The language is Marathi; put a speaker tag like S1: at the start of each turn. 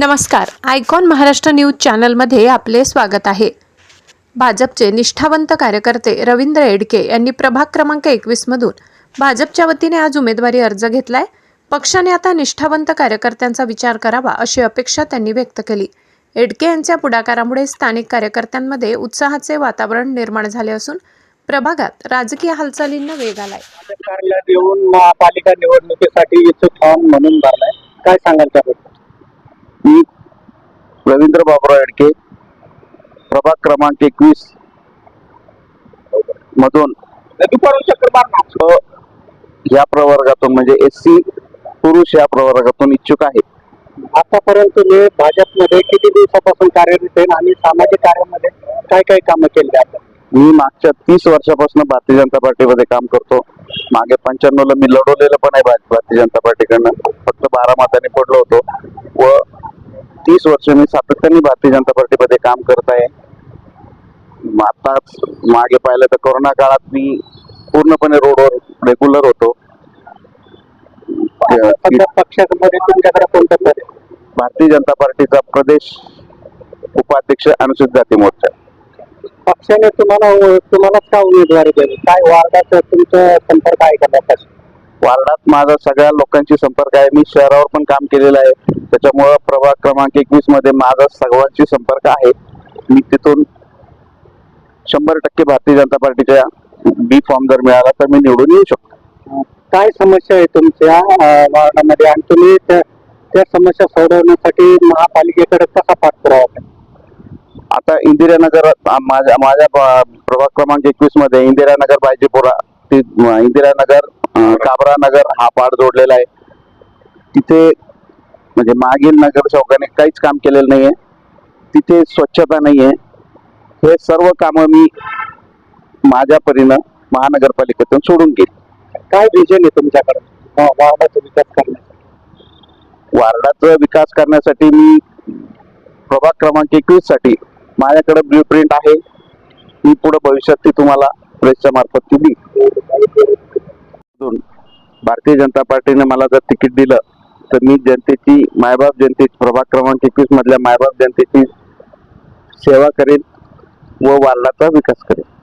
S1: नमस्कार. आयकॉन महाराष्ट्र न्यूज चॅनलमध्ये आपले स्वागत आहे. भाजपचे निष्ठावंत कार्यकर्ते रवींद्र एडके यांनी प्रभाग क्रमांक एकवीसमधून भाजपच्या वतीने आज उमेदवारी अर्ज घेतलाय. पक्षाने आता निष्ठावंत कार्यकर्त्यांचा विचार करावा अशी अपेक्षा त्यांनी व्यक्त केली. एडके यांच्या पुढाकारामुळे स्थानिक कार्यकर्त्यांमध्ये उत्साहाचे वातावरण निर्माण झाले असून प्रभागात राजकीय हालचालींना वेग आलाय.
S2: महापालिका निवडणुकीसाठी इच्छुक फॉर्म म्हणून भरलाय. काय सांगाल त्याबद्दल?
S3: मी रवींद्र बाबुराव एडके प्रभाग क्रमांक एकवीस मधून. या प्रवर्गातून म्हणजे एस सी पुरुष या प्रवर्गातून इच्छुक आहे
S2: आतापर्यंत तुम्ही भाजपमध्ये किती दिवसापासून कार्यरत आहे आणि सामाजिक कार्यामध्ये काय काय कामं केली आपण
S3: मी मागच्या तीस वर्षापासून भारतीय जनता पार्टीमध्ये काम करतो. मागे पंच्याण्णव ला मी लढवलेलं पण आहे भारतीय जनता पार्टीकडनं. फक्त बारा मतांनी पडलो होतो. तीस वर्ष मी सातत्याने भारतीय जनता पार्टीमध्ये काम करत आहे. आताच मागे पाहिलं तर कोरोना काळात मी पूर्णपणे रोडवर रेग्युलर होतो.
S2: पक्षामध्ये तुमच्याकडे कोणतं
S3: भारतीय जनता पार्टीचा प्रदेश उपाध्यक्ष अनुसूचित जाती मोर्चा.
S2: पक्षाने तुम्हाला तुम्हाला का उमेदवारी दिली? काय वार्डाचा तुमचा संपर्क आहे का
S3: माझा सगळ्या लोकांशी संपर्क आहे. मी शहरावर पण काम केलेलं आहे. त्याच्यामुळं प्रभाग क्रमांक एकवीसमध्ये माझा सर्वांशी संपर्क आहे. मी तिथून शंभर टक्के भारतीय जनता पार्टीच्या बी फॉर्म जर मिळाला तर मी निवडून येऊ शकतो.
S2: काय समस्या आहे तुमच्या वार्डामध्ये? आणि तुम्ही त्या समस्या सोडवण्यासाठी महापालिकेकडे कसा पाठपुरावा?
S3: आता इंदिरानगर माझ्या माझ्या प्रभाग क्रमांक एकवीसमध्ये इंदिरानगर बायजीपुरा इंदिरानगर काबरा नगर हा पाड जोडलेला आहे. तिथे म्हणजे मागील नगरसेवकाने काहीच काम केलेलं नाहीये. तिथे स्वच्छता नाहीये. हे सर्व कामं मी माझ्या परीनं महानगरपालिकेतून सोडून गेली.
S2: काय विजन आहे तुमच्याकडे? वार्डाचा विकास करण्यासाठी.
S3: वार्डाचा विकास करण्यासाठी मी प्रभाग क्रमांक एकवीससाठी माझ्याकडे ब्ल्यू प्रिंट आहे. मी पुढे भविष्यात ती तुम्हाला प्रेसच्या मार्फत. दोन, भारतीय जनता पार्टीने मला जर तिकीट दिलं तर मी जनतेची मायबाप जनतेची प्रभाग क्रमांक एकवीस मधल्या मायबाप जनतेची सेवा करेन व वार्डाचा विकास करेन.